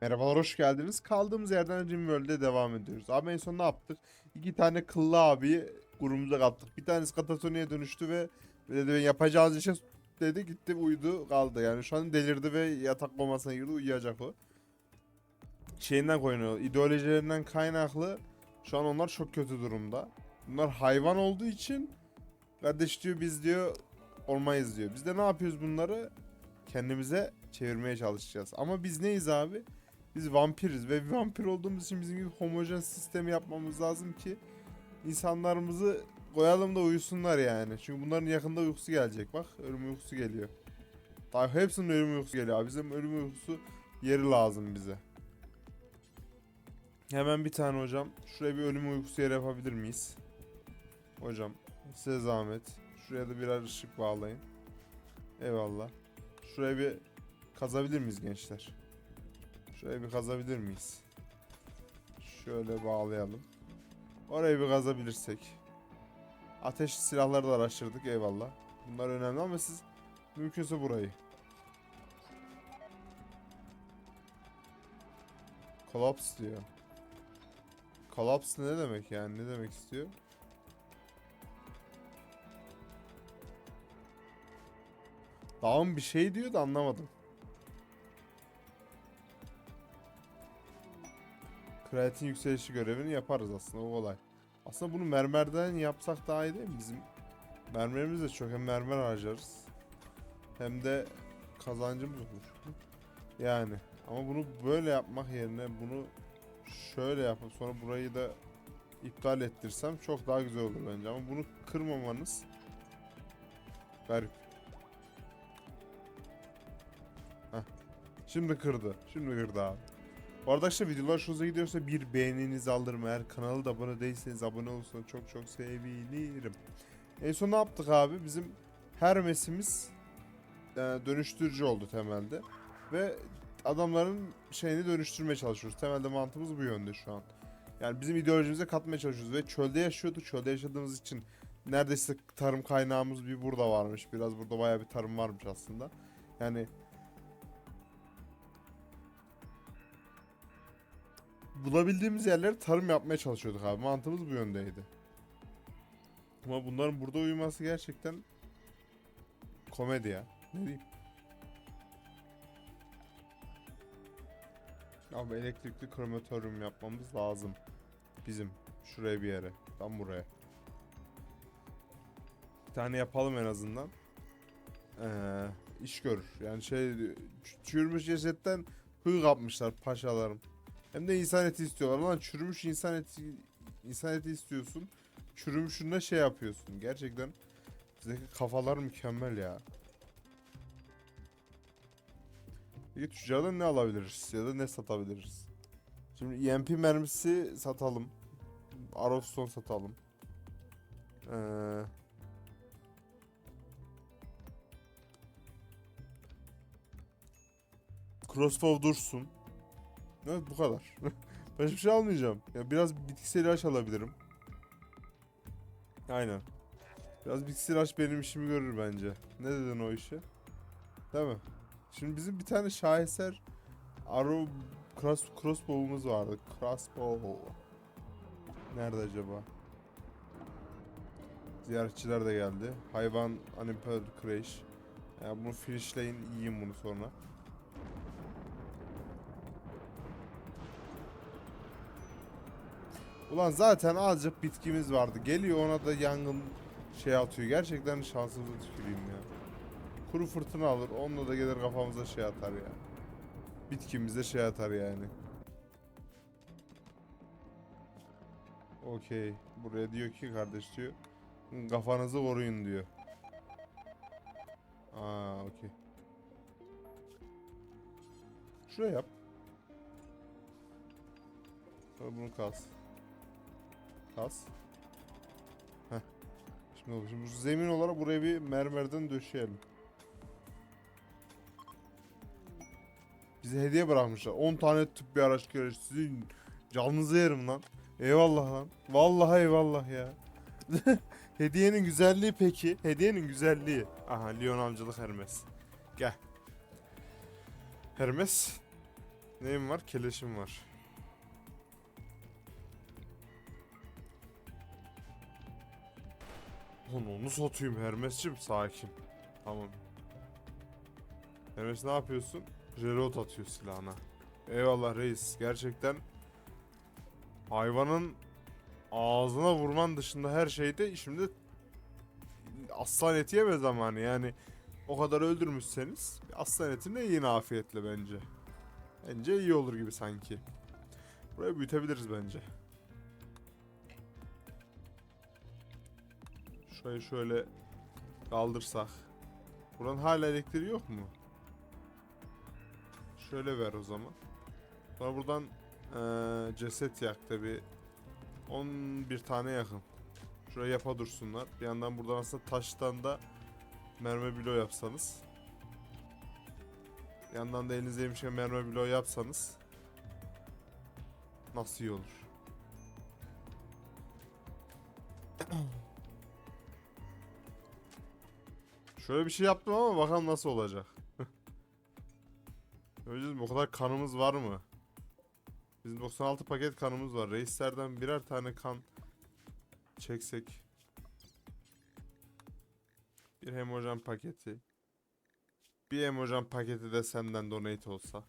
Merhabalar hoş geldiniz. Kaldığımız yerden Rimworld'e devam ediyoruz. Abi en son ne yaptık? İki tane kıllı abiyi grubumuza kattık. Bir tanesi Katatoni'ye dönüştü ve dedi ben yapacağınız işe dedi gitti uyudu kaldı. Yani şu an delirdi ve yatak komasına girdi uyuyacak o. Şeyinden koyuyor. ideolojilerinden kaynaklı şu an onlar çok kötü durumda. Bunlar hayvan olduğu için kardeş diyor biz diyor olmayız diyor. Biz de ne yapıyoruz bunları? Kendimize çevirmeye çalışacağız. Ama biz neyiz abi? Biz vampiriz ve vampir olduğumuz için bizim gibi homojen sistemi yapmamız lazım ki insanlarımızı koyalım da uyusunlar yani. Çünkü bunların yakında uykusu gelecek bak. Ölüm uykusu geliyor. Daha hepsinin ölüm uykusu geliyor. Bizim ölüm uykusu yeri lazım bize. Hemen bir tane hocam. Şuraya bir ölüm uykusu yeri yapabilir miyiz? Hocam size zahmet. Şuraya da birer ışık bağlayın. Eyvallah. Şuraya bir kazabilir miyiz gençler? Şuraya bir kazabilir miyiz? Şöyle bağlayalım. Orayı bir kazabilirsek. Ateş silahları da araştırdık eyvallah. Bunlar önemli ama siz mümkünse burayı. Collapse diyor. Collapse ne demek yani? Ne demek istiyor? Dağın bir şey diyor da anlamadım. Kreatin yükselişi görevini yaparız aslında o kolay. Aslında bunu mermerden yapsak daha iyi değil mi? Bizim mermerimiz de çok hem mermer harcarız. Hem de kazancımız olur. Yani ama bunu böyle yapmak yerine bunu şöyle yapıp sonra burayı da iptal ettirsem çok daha güzel olur bence ama bunu kırmamanız garip. Heh. Şimdi kırdı. Şimdi kırdı abi. Bu arada işte videolar hoşunuza gidiyorsa bir beğeninizi alırım. Eğer kanala da abone değilseniz abone olursanız çok çok sevinirim. En son ne yaptık abi? Bizim Hermes'imiz e, dönüştürücü oldu temelde. Ve adamların şeyini dönüştürmeye çalışıyoruz. Temelde mantığımız bu yönde şu an. Yani bizim ideolojimize katmaya çalışıyoruz. Ve çölde yaşıyorduk. Çölde yaşadığımız için neredeyse tarım kaynağımız bir burada varmış. Biraz burada bayağı bir tarım varmış aslında. Yani bulabildiğimiz yerlere tarım yapmaya çalışıyorduk abi. Mantığımız bu yöndeydi. Ama bunların burada uyuması gerçekten komedi ya. Ne diyeyim? Abi elektrikli krematoryum yapmamız lazım. Bizim. Şuraya bir yere. Tam buraya. Bir tane yapalım en azından. Ee, iş görür. Yani şey çürümüş cesetten huy kapmışlar paşalarım. Hem de insan eti istiyorlar. Lan çürümüş insan eti insan eti istiyorsun. Çürümüşünde şey yapıyorsun. Gerçekten bizdeki kafalar mükemmel ya. Peki tüccardan ne alabiliriz ya da ne satabiliriz? Şimdi EMP mermisi satalım. Arrowstone satalım. Ee, Crossbow dursun. Evet bu kadar. Başka bir şey almayacağım. Ya biraz bitkisel ilaç alabilirim. Aynen. Biraz bitkisel ilaç benim işimi görür bence. Ne dedin o işe? Değil mi? Şimdi bizim bir tane şaheser Arrow cross, crossbow'umuz vardı. Crossbow. Nerede acaba? Ziyaretçiler de geldi. Hayvan Unemployed Crash. Ya bunu finishleyin, yiyin bunu sonra. Ulan zaten azıcık bitkimiz vardı. Geliyor ona da yangın şey atıyor. Gerçekten şansımıza tüküreyim ya. Kuru fırtına alır. Onunla da gelir kafamıza şey atar ya. Bitkimize şey atar yani. Okey. Buraya diyor ki kardeş diyor. Kafanızı koruyun diyor. Aa okey. Şuraya yap. Sonra bunu kas. Kas. Heh. Şimdi. Şimdi zemin olarak buraya bir mermerden döşeyelim. Bize hediye bırakmışlar. 10 tane tıbbi bir araç gereç. Sizin canınızı yerim lan. Eyvallah lan. Vallahi eyvallah ya. Hediyenin güzelliği peki. Hediyenin güzelliği. Aha Leon amcalık Hermes. Gel. Hermes. Neyim var? Keleşim var. Onu satayım Hermes'cim sakin. Tamam. Hermes ne yapıyorsun? Reload atıyor silahına. Eyvallah reis. Gerçekten hayvanın ağzına vurman dışında her şeyde şimdi aslan eti yeme zamanı yani o kadar öldürmüşseniz aslan etini yiyin afiyetle bence. Bence iyi olur gibi sanki. Burayı büyütebiliriz bence. Şurayı şöyle kaldırsak. Buranın hala elektriği yok mu? Şöyle ver o zaman. Sonra buradan eee, ceset yak tabi. 11 tane yakın. Şuraya yapa dursunlar. Bir yandan buradan aslında taştan da mermi bilo yapsanız. Bir yandan da elinizdeymişken mermi bilo yapsanız. Nasıl iyi olur. Şöyle bir şey yaptım ama bakalım nasıl olacak. Göreceğiz? O kadar kanımız var mı? Bizim 96 paket kanımız var. Reislerden birer tane kan çeksek. Bir hemojan paketi. Bir hemojan paketi de senden donate olsa.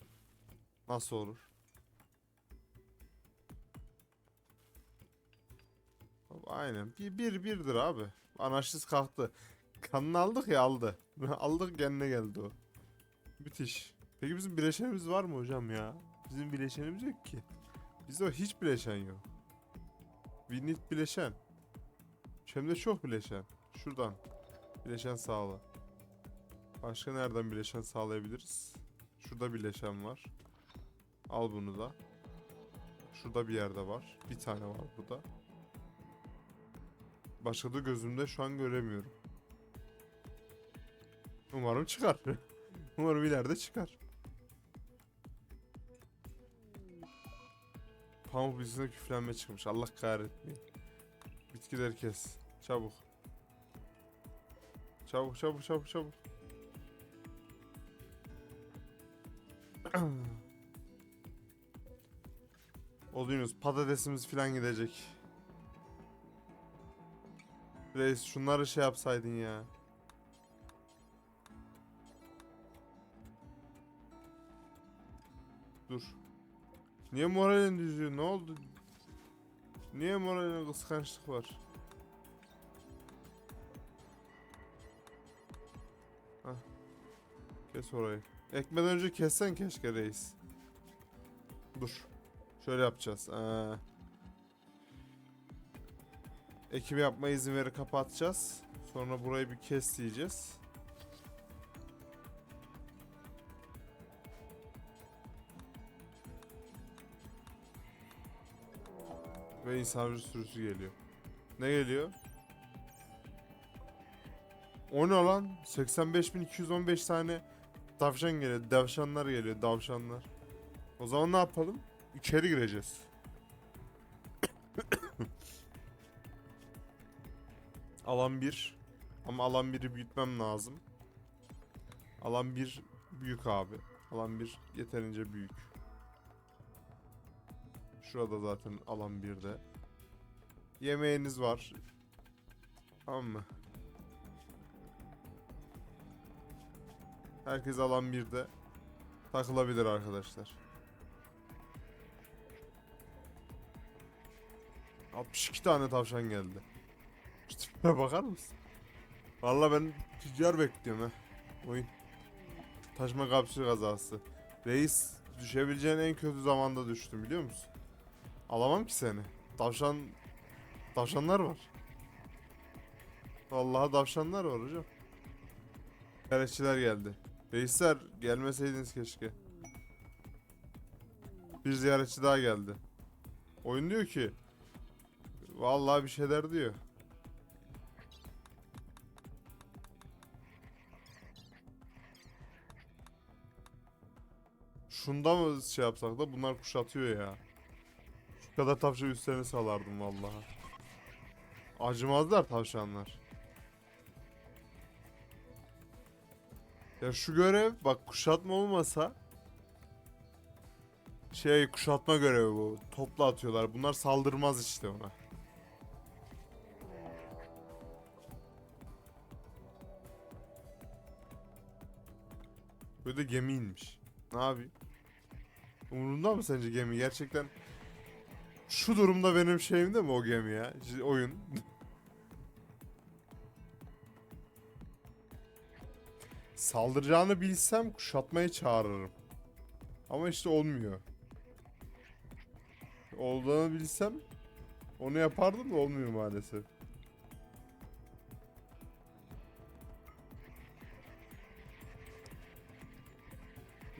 Nasıl olur? Aynen. Bir, bir birdir abi. Anarşist kalktı. Kanını aldık ya aldı. aldık kendine geldi o. Müthiş. Peki bizim bileşenimiz var mı hocam ya? Bizim bileşenimiz yok ki. Bizde hiç bileşen yok. We need bileşen. Hem de çok bileşen. Şuradan. Bileşen sağla. Başka nereden bileşen sağlayabiliriz? Şurada bileşen var. Al bunu da. Şurada bir yerde var. Bir tane var burada. Başka da gözümde şu an göremiyorum. Umarım çıkar. Umarım ileride çıkar. Pamuk bizine küflenme çıkmış. Allah kahretmeyin. Bitkileri kes. Çabuk. Çabuk çabuk çabuk çabuk. Oluyoruz. Patatesimiz falan gidecek. Reis şunları şey yapsaydın ya. Niye moralin düşüyor? Ne oldu? Niye moralin kıskançlık var? Hah. Kes orayı. Ekmeden önce kessen keşke reis. Dur. Şöyle yapacağız. Ee, ekimi yapma izin veri kapatacağız. Sonra burayı bir kes diyeceğiz. Ve insancı sürüsü geliyor. Ne geliyor? O ne lan? 85.215 tane tavşan geliyor. Davşanlar geliyor. Davşanlar. O zaman ne yapalım? İçeri gireceğiz. alan 1. Ama alan 1'i büyütmem lazım. Alan 1 büyük abi. Alan 1 yeterince büyük. Şurada zaten alan 1'de. Yemeğiniz var. Tamam mı? Herkes alan 1'de takılabilir arkadaşlar. 62 tane tavşan geldi. Tipine bakar mısın? Vallahi ben tüccar bekliyorum ha. Oyun. Taşma kapsül kazası. Reis düşebileceğin en kötü zamanda düştüm biliyor musun? Alamam ki seni. Tavşan... Tavşanlar var. Vallahi tavşanlar var hocam. Ziyaretçiler geldi. Reisler gelmeseydiniz keşke. Bir ziyaretçi daha geldi. Oyun diyor ki Vallahi bir şeyler diyor. Şunda mı şey yapsak da bunlar kuşatıyor ya. Kadar tavşan üstlerine salardım vallahi. Acımazlar tavşanlar. Ya şu görev bak kuşatma olmasa Şey kuşatma görevi bu. Topla atıyorlar. Bunlar saldırmaz işte ona. Böyle gemi inmiş. Ne yapayım? Umurunda mı sence gemi? Gerçekten şu durumda benim şeyimde mi o gemi ya? Oyun. Saldıracağını bilsem kuşatmayı çağırırım. Ama işte olmuyor. Olduğunu bilsem onu yapardım da olmuyor maalesef.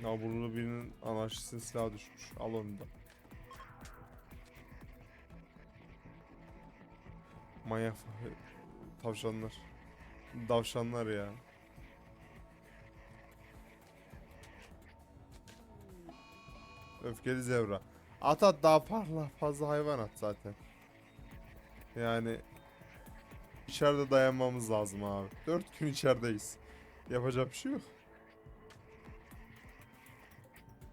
Naburlu birinin anarşistin silahı düşmüş. Al onu da. Manyak tavşanlar. Davşanlar ya. Öfkeli zebra. At at daha parla fazla hayvan at zaten. Yani içeride dayanmamız lazım abi. Dört gün içerideyiz. Yapacak bir şey yok.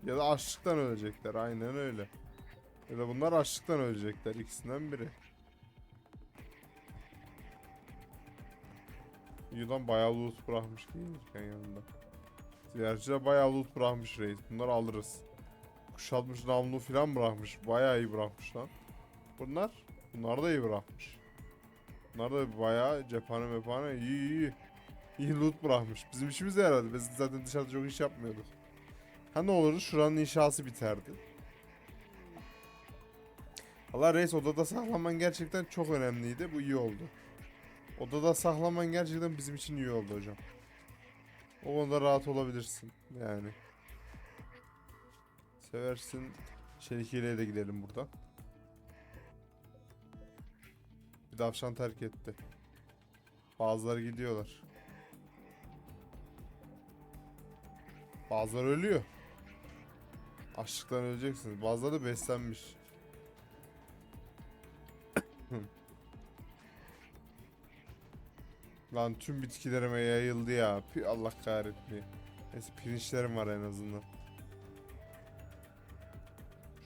Ya da açlıktan ölecekler aynen öyle. Ya da bunlar açlıktan ölecekler ikisinden biri. Yılan bayağı loot bırakmış gelirken yanında. Ziyaretçi de bayağı loot bırakmış reis. Bunları alırız. Kuşatmış namlu falan bırakmış. Bayağı iyi bırakmış lan. Bunlar? Bunlar da iyi bırakmış. Bunlar da bayağı cephane mephane iyi iyi. İyi loot bırakmış. Bizim işimize yaradı. Biz zaten dışarıda çok iş yapmıyorduk. Ha ne olurdu şuranın inşası biterdi. Allah reis odada saklaman gerçekten çok önemliydi. Bu iyi oldu. Odada saklaman gerçekten bizim için iyi oldu hocam. O konuda rahat olabilirsin yani. Seversin. Şerikiyle de gidelim buradan. Bir davşan terk etti. Bazıları gidiyorlar. Bazıları ölüyor. Açlıktan öleceksiniz. Bazıları beslenmiş. Lan tüm bitkilerime yayıldı ya. Pi Allah kahretmeyi. Neyse pirinçlerim var en azından.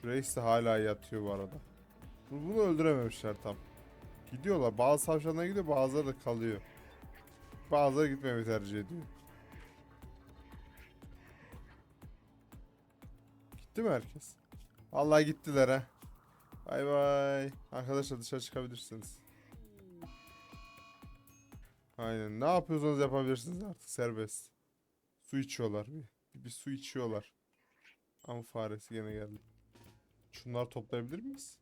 Şu reis de hala yatıyor bu arada. Bu- Bunu öldürememişler tam. Gidiyorlar. Bazı tavşanlar gidiyor bazıları da kalıyor. Bazıları gitmemeyi tercih ediyor. Gitti mi herkes? Vallahi gittiler ha. Bay bay. Arkadaşlar dışarı çıkabilirsiniz. Aynen. Ne yapıyorsanız yapabilirsiniz artık serbest. Su içiyorlar bir. Bir, bir su içiyorlar. Ama faresi gene geldi. Şunları toplayabilir miyiz?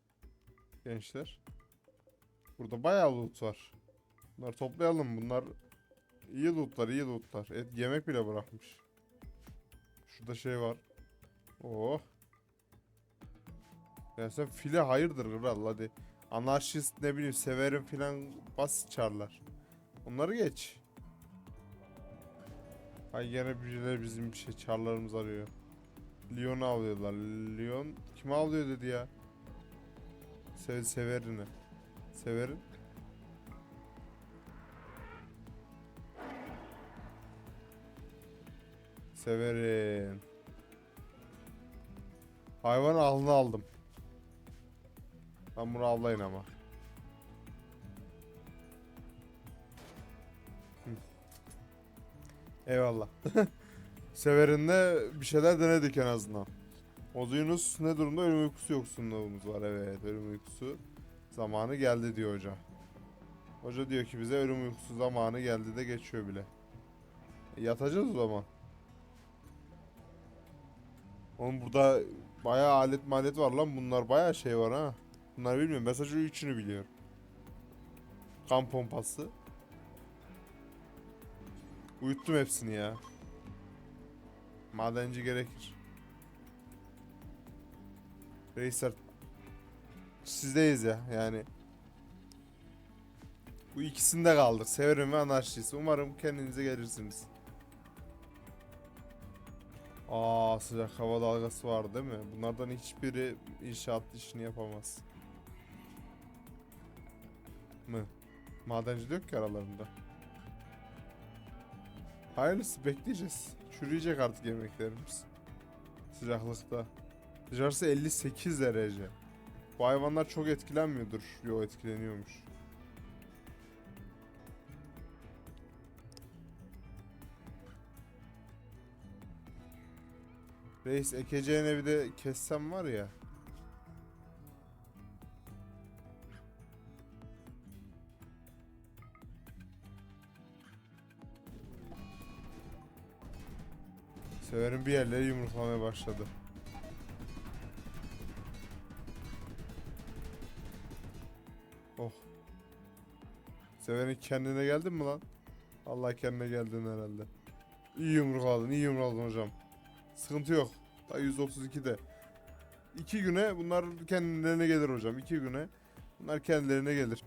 Gençler. Burada bayağı loot var. Bunları toplayalım. Bunlar iyi lootlar, iyi lootlar. Et yemek bile bırakmış. Şurada şey var. Oh. Ya sen file hayırdır kral hadi. Anarşist ne bileyim severim filan bas çarlar. Onları geç. Ay gene birileri bizim bir şey çarlarımız arıyor. Lyon'u avlıyorlar. Lyon kimi avlıyor dedi ya. Se severini. Severin. Severin. Hayvan alını aldım. Ben bunu avlayın ama. Eyvallah. Severinde bir şeyler denedik en azından. Ozu Yunus ne durumda? Ölüm uykusu yoksunluğumuz var. Evet ölüm uykusu zamanı geldi diyor hoca. Hoca diyor ki bize ölüm uykusu zamanı geldi de geçiyor bile. E, yatacağız o zaman. Oğlum burada bayağı alet malet var lan. Bunlar bayağı şey var ha. Bunlar bilmiyorum. Sadece üçünü biliyorum. Kan pompası. Uyuttum hepsini ya. Madenci gerekir. Reisler sizdeyiz ya yani. Bu ikisinde kaldık. Severim ve anarşist. Umarım kendinize gelirsiniz. Aa sıcak hava dalgası var değil mi? Bunlardan hiçbiri inşaat işini yapamaz. Mı? Madenci yok ki aralarında. Hayırlısı bekleyeceğiz. Çürüyecek artık yemeklerimiz. Sıcaklıkta. Dışarısı 58 derece. Bu hayvanlar çok etkilenmiyordur. Yo etkileniyormuş. Reis ekeceğine bir de kessem var ya. Severim bir yerleri yumruklamaya başladı. Oh. Severin kendine geldin mi lan? Allah kendine geldin herhalde. İyi yumrukladın, iyi yumrukladın hocam. Sıkıntı yok. Daha 132'de. İki güne bunlar kendilerine gelir hocam. İki güne bunlar kendilerine gelir.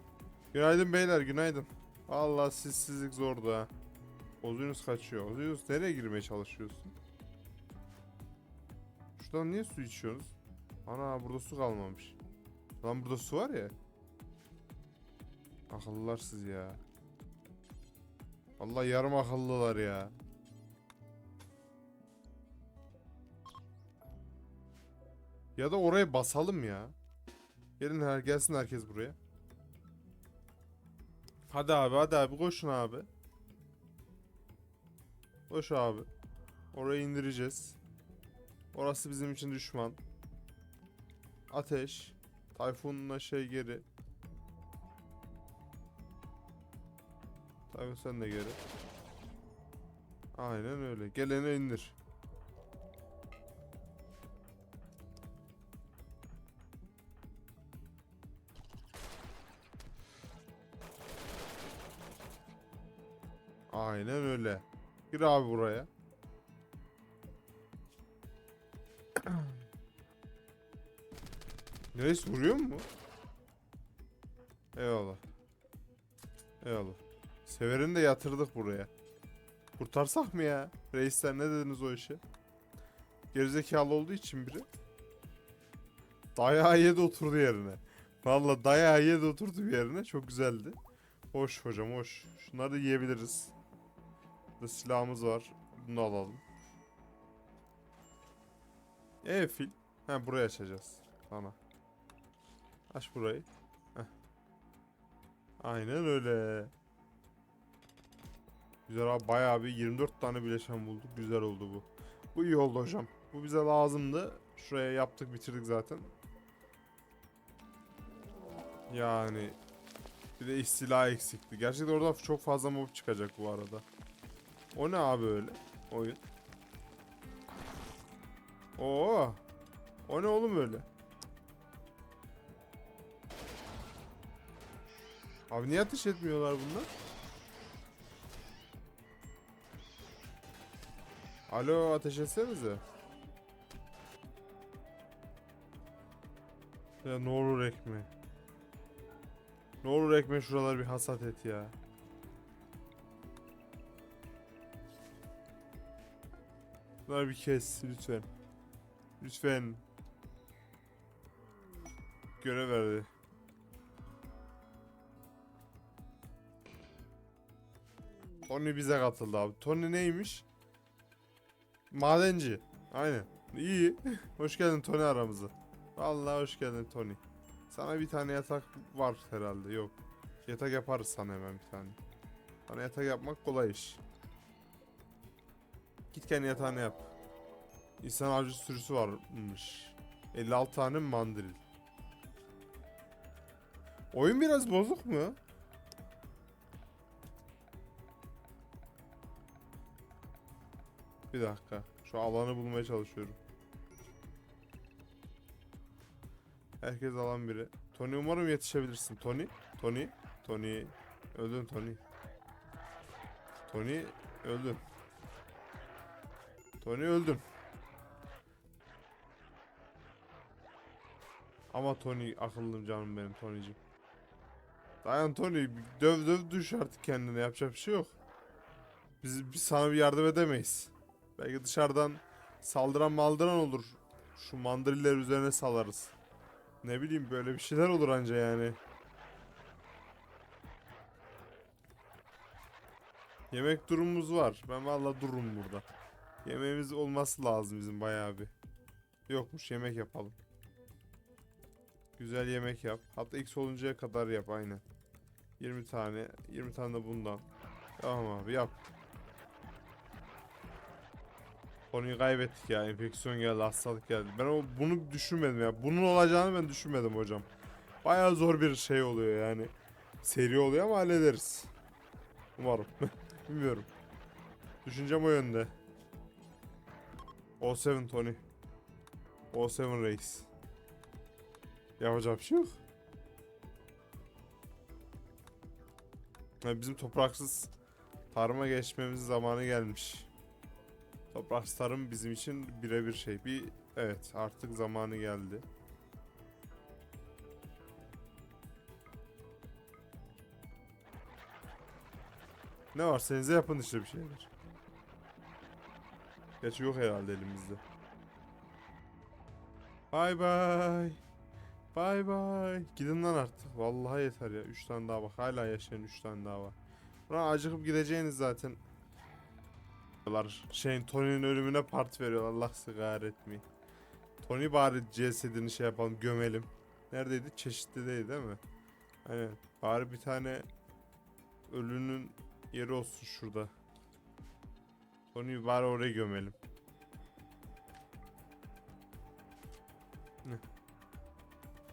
Günaydın beyler, günaydın. Allah sizsizlik zordu ha. Ozyunus kaçıyor. Ozyunus nereye girmeye çalışıyorsun? Şuradan niye su içiyoruz? Ana burada su kalmamış. Lan burada su var ya. Akıllılar siz ya. Allah yarım akıllılar ya. Ya da oraya basalım ya. Gelin her gelsin herkes buraya. Hadi abi hadi abi koşun abi. Koş abi. Orayı indireceğiz. Orası bizim için düşman. Ateş. Tayfun'la şey geri. Tayfun sen de geri. Aynen öyle. Gelene indir. Aynen öyle. Gir abi buraya. Reis vuruyor mu? Eyvallah. Eyvallah. Severini de yatırdık buraya. Kurtarsak mı ya? Reisler ne dediniz o işe? Gerizekalı olduğu için biri. Dayağı yedi oturdu yerine. Valla dayağı yedi oturdu bir yerine. Çok güzeldi. Hoş hocam hoş. Şunları da yiyebiliriz. Burada silahımız var. Bunu alalım. E fil. Ha burayı açacağız. Sana. Aç burayı. Heh. Aynen öyle. Güzel abi bayağı bir 24 tane bileşen bulduk. Güzel oldu bu. Bu iyi oldu hocam. Bu bize lazımdı. Şuraya yaptık bitirdik zaten. Yani bir de istila eksikti. Gerçekten orada çok fazla mob çıkacak bu arada. O ne abi öyle? Oyun. Oo. O ne oğlum öyle? Abi niye ateş etmiyorlar bunlar? Alo ateş etsenize. Ya ne olur ekme. Ne olur ekme şuralar bir hasat et ya. Bunları bir kes lütfen. Lütfen. Görev verdi. Tony bize katıldı abi. Tony neymiş? Madenci. Aynen. İyi. hoş geldin Tony aramıza. Vallahi hoş geldin Tony. Sana bir tane yatak var herhalde. Yok. Yatak yaparız sana hemen bir tane. Sana yatak yapmak kolay iş. Git kendi yatağını yap. İnsan avcı sürüsü varmış. 56 tane mandril. Oyun biraz bozuk mu? Bir dakika. Şu alanı bulmaya çalışıyorum. Herkes alan biri. Tony umarım yetişebilirsin. Tony. Tony. Tony. Öldün Tony. Tony öldün. Tony öldün. Ama Tony akıllım canım benim Tony'cim. Dayan Tony döv döv düş artık kendine yapacak bir şey yok. Biz, biz sana bir yardım edemeyiz. Belki dışarıdan saldıran maldıran olur. Şu mandriller üzerine salarız. Ne bileyim böyle bir şeyler olur anca yani. Yemek durumumuz var. Ben vallahi dururum burada. Yemeğimiz olması lazım bizim bayağı bir. Yokmuş yemek yapalım. Güzel yemek yap. Hatta X oluncaya kadar yap aynen. 20 tane. 20 tane de bundan. Tamam abi yap. Konuyu kaybettik ya. Enfeksiyon geldi, hastalık geldi. Ben o bunu düşünmedim ya. Bunun olacağını ben düşünmedim hocam. Bayağı zor bir şey oluyor yani. Seri oluyor ama hallederiz. Umarım. Bilmiyorum. Düşüncem o yönde. O7 Tony. O7 Reis. Yapacak bir şey yok. Ya bizim topraksız tarıma geçmemizin zamanı gelmiş. Topraksız tarım bizim için birebir şey. Bir evet artık zamanı geldi. Ne var senize yapın işte bir şeyler. Gerçi yok herhalde elimizde. Bay bay. Bay bay. Gidin lan artık. Vallahi yeter ya. 3 tane daha bak. Hala yaşayan 3 tane daha var. Ulan acıkıp gideceğiniz zaten. Şeyin Tony'nin ölümüne part veriyor. Allah sigara etmeyin. Tony bari cesedini şey yapalım gömelim. Neredeydi? Çeşitlideydi değil mi? Aynen. Bari bir tane ölünün yeri olsun şurada. Tony'yi bari oraya gömelim. Ne?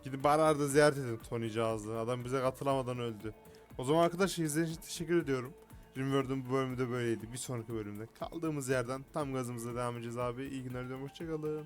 Gidin bari arada ziyaret edin Tony cihazı. Adam bize katılamadan öldü. O zaman arkadaşlar izlediğiniz için teşekkür ediyorum. Rimworld'un bu bölümü de böyleydi. Bir sonraki bölümde kaldığımız yerden tam gazımıza devam edeceğiz abi. İyi günler diliyorum. Hoşçakalın.